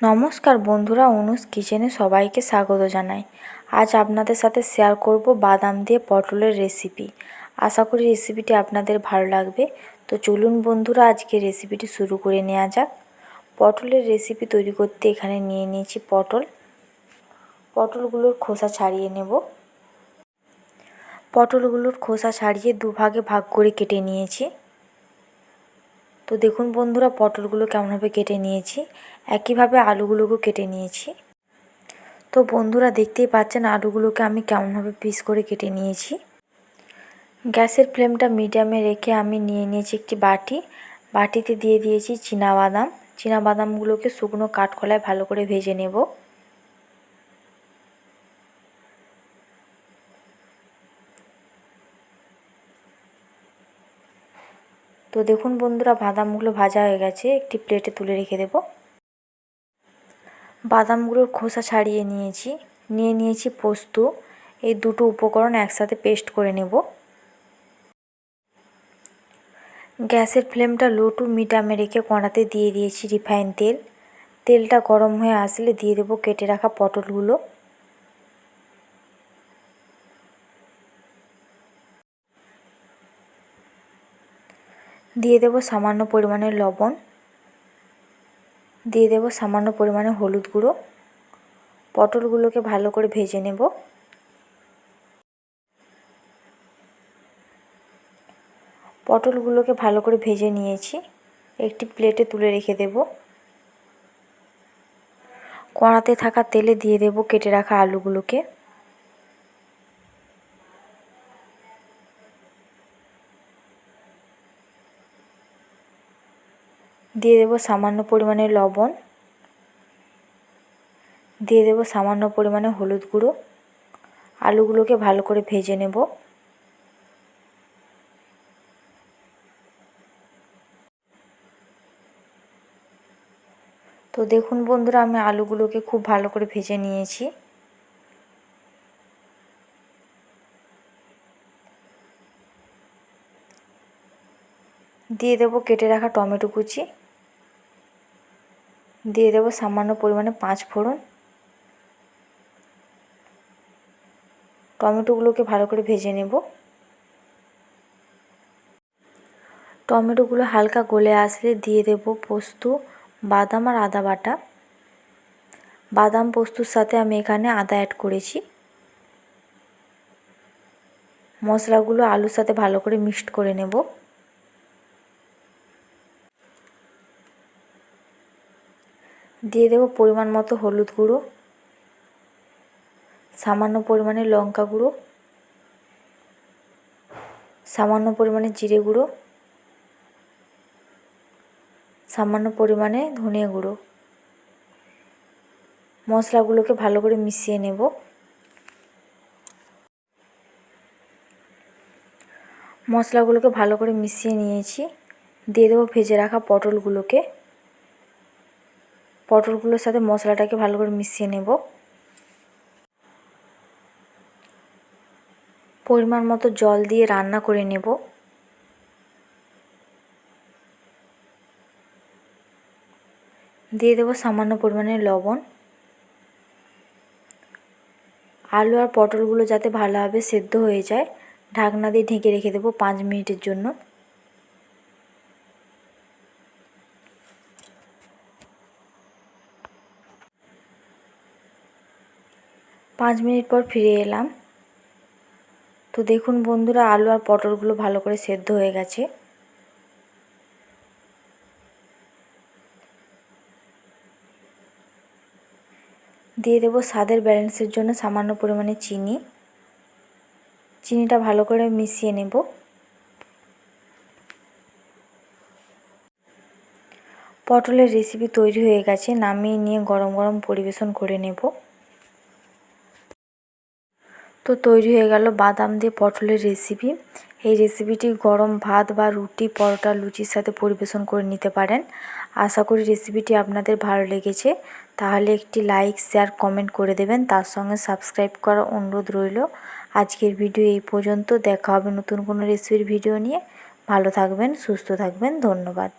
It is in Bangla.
নমস্কার বন্ধুরা, অনুজ কিচেনে সবাইকে স্বাগত জানাই। আজ আপনাদের সাথে শেয়ার করব বাদাম দিয়ে পটলের রেসিপি আশা করি রেসিপিটি আপনাদের ভালো লাগবে। তো চলুন বন্ধুরা, আজকে রেসিপিটি শুরু করে নেওয়া যাক। পটলের রেসিপি তৈরি করতে এখানে নিয়ে নিয়েছি পটল। পটলগুলোর খোসা ছাড়িয়ে নেব। পটলগুলোর খোসা ছাড়িয়ে দুভাগে ভাগ করে কেটে নিয়েছি। তো দেখুন বন্ধুরা, পটলগুলো কেমনভাবে কেটে নিয়েছি, একইভাবে আলুগুলোকেও কেটে নিয়েছি। তো বন্ধুরা, দেখতেই পাচ্ছেন আলুগুলোকে আমি কেমনভাবে পিস করে কেটে নিয়েছি। গ্যাসের ফ্লেমটা মিডিয়ামে রেখে আমি নিয়ে নিয়েছি একটি বাটি। বাটিতে দিয়ে দিয়েছি বাদাম বাদামগুলোকে শুকনো কাঠকলায় ভালো করে ভেজে নেব। তো দেখুন বন্ধুরা, বাদামগুলো ভাজা হয়ে গেছে। একটি প্লেটে তুলে রেখে দেব। বাদামগুলোর খোসা ছাড়িয়ে নিয়েছি। নিয়ে নিয়েছি পোস্ত। এই দুটো উপকরণ একসাথে পেস্ট করে নেব। গ্যাসের ফ্লেমটা লো টু মিডিয়ামে রেখে কড়াতে দিয়ে দিয়েছি রিফাইন তেল। তেলটা গরম হয়ে আসলে দিয়ে দেবো কেটে রাখা পটলগুলো। দিয়ে দেব সামান্য পরিমাণে লবণ, দিয়ে দেব সামান্য পরিমাণে হলুদ গুঁড়ো, পটলগুলোকে ভালো করে ভেজে নেব। পটলগুলোকে ভালো করে ভেজে নিয়েছি, একটি প্লেটে তুলে রেখে দেব। কড়াতে থাকা তেলে দিয়ে দেব কেটে রাখা আলুগুলোকে। দিয়ে দেব সামান্য পরিমাণে লবণ, দিয়ে দেব সামান্য পরিমাণে হলুদ গুঁড়ো। আলুগুলোকে ভালো করে ভেজে নেব। তো দেখুন বন্ধুরা, আমি আলুগুলোকে খুব ভালো করে ভেজে নিয়েছি। দিয়ে দেব কেটে রাখা টমেটো কুচি। দিয়ে দেবো সামান্য পরিমাণে পাঁচ ফোড়ন। টমেটোগুলোকে ভালো করে ভেজে নেব। টমেটোগুলো হালকা গলে আসলে দিয়ে দেব পোস্ত, বাদাম আর আদা বাটা। বাদাম, পোস্তুর সাথে আমি এখানে আদা অ্যাড করেছি। মশলাগুলো আলুর সাথে ভালো করে মিক্সড করে নেব। দিয়ে দেবো পরিমাণ মতো হলুদ গুঁড়ো, সামান্য পরিমাণে লঙ্কা গুঁড়ো, সামান্য পরিমাণে জিরে গুঁড়ো, সামান্য পরিমাণে ধনে গুঁড়ো। মশলাগুলোকে ভালো করে মিশিয়ে নেব। মশলাগুলোকে ভালো করে মিশিয়ে নিয়েছি। দিয়ে দেবো ভেজে রাখা পটলগুলোকে। পটলগুলোর সাথে মশলাটাকে ভালো করে মিশিয়ে নেব। পরিমাণ মতো জল দিয়ে রান্না করে নেব। দিয়ে দেবো সামান্য পরিমাণে লবণ। আলু আর পটলগুলো যাতে ভালোভাবে সেদ্ধ হয়ে যায়, ঢাকনা দিয়ে ঢেকে রেখে দেবো পাঁচ মিনিটের জন্য। পাঁচ মিনিট পর ফিরে এলাম। তো দেখুন বন্ধুরা, আলু আর পটলগুলো ভালো করে সেদ্ধ হয়ে গেছে। দিয়ে দেবো স্বাদের ব্যালেন্সের জন্য সামান্য পরিমাণে চিনি। চিনিটা ভালো করে মিশিয়ে নেব। পটলের রেসিপি তৈরি হয়ে গেছে, নামিয়ে নিয়ে গরম গরম পরিবেশন করে নেব। তো তৈরি হয়ে গেল বাদাম দিয়ে পটলের রেসিপি এই রেসিপিটি গরম ভাত বা রুটি, পরোটা, লুচির সাথে পরিবেশন করে নিতে পারেন। আশা করি রেসিপিটি আপনাদের ভালো লেগেছে। তাহলে একটি লাইক শেয়ার কমেন্ট করে দেবেন। তার সঙ্গে সাবস্ক্রাইব করার অনুরোধ রইল। আজকের ভিডিও এই পর্যন্ত। দেখা হবে নতুন কোনো রেসিপির ভিডিও নিয়ে। ভালো থাকবেন, সুস্থ থাকবেন। ধন্যবাদ।